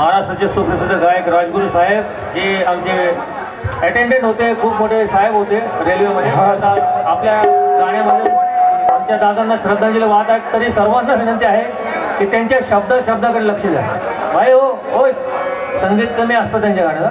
महाराष्ट्राचे सुप्रसिद्ध गायक राजगुरू साहेब जे आमचे अटेंडेंट होते खूप मोठे साहेब होते रेल्वेमध्ये. आपल्या गाण्यामध्ये आमच्या दादांना श्रद्धांजली वाहत आहेत तरी सर्वांना विनंती आहे की त्यांच्या शब्द शब्दाकडे लक्ष द्या. भाई हो हो संगीत कमी असतं त्यांच्या गाण्याला.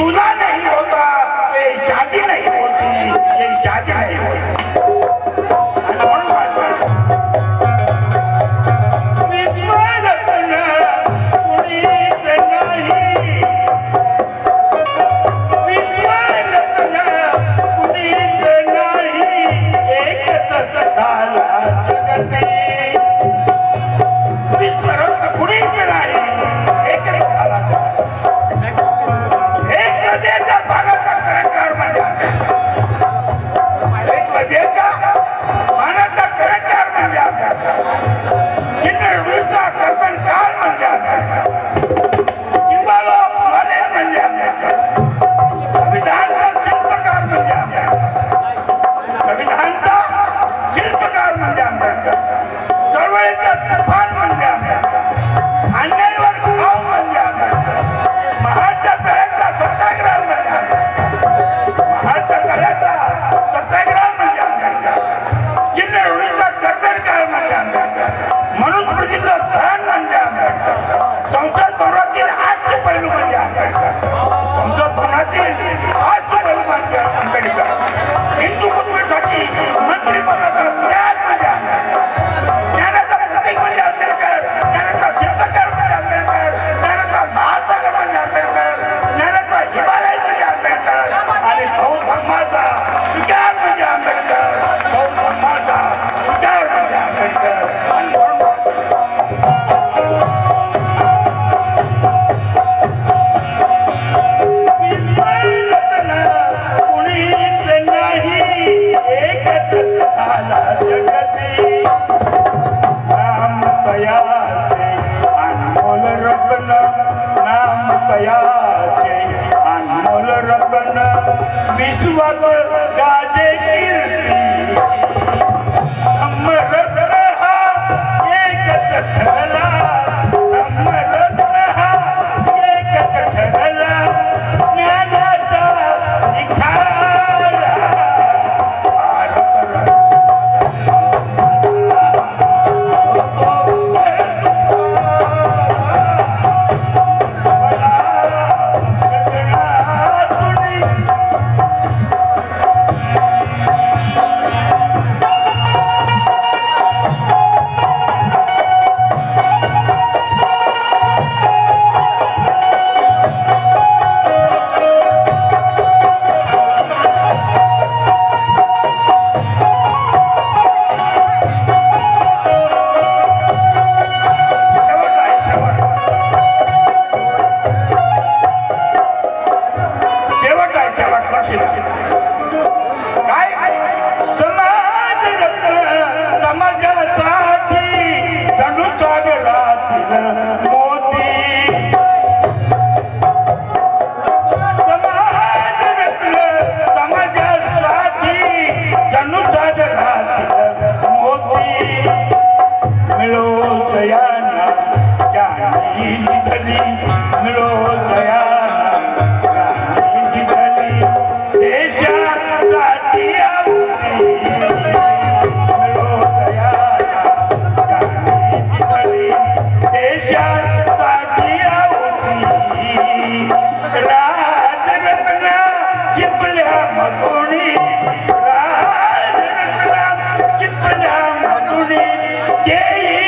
tonight. ಆತ್ಮನಿರ್ಭರ ಅಂಬೇಡ್ಕರ್ ಹಿಂದೂ ಕುಟುಂಬಕ್ಕಾಗಿ ಮಂತ್ರಿ ಪದ अनमोल रत्न नाम कया अनमोल रत्न विश्व गाजे कीर्ति quiera. gay.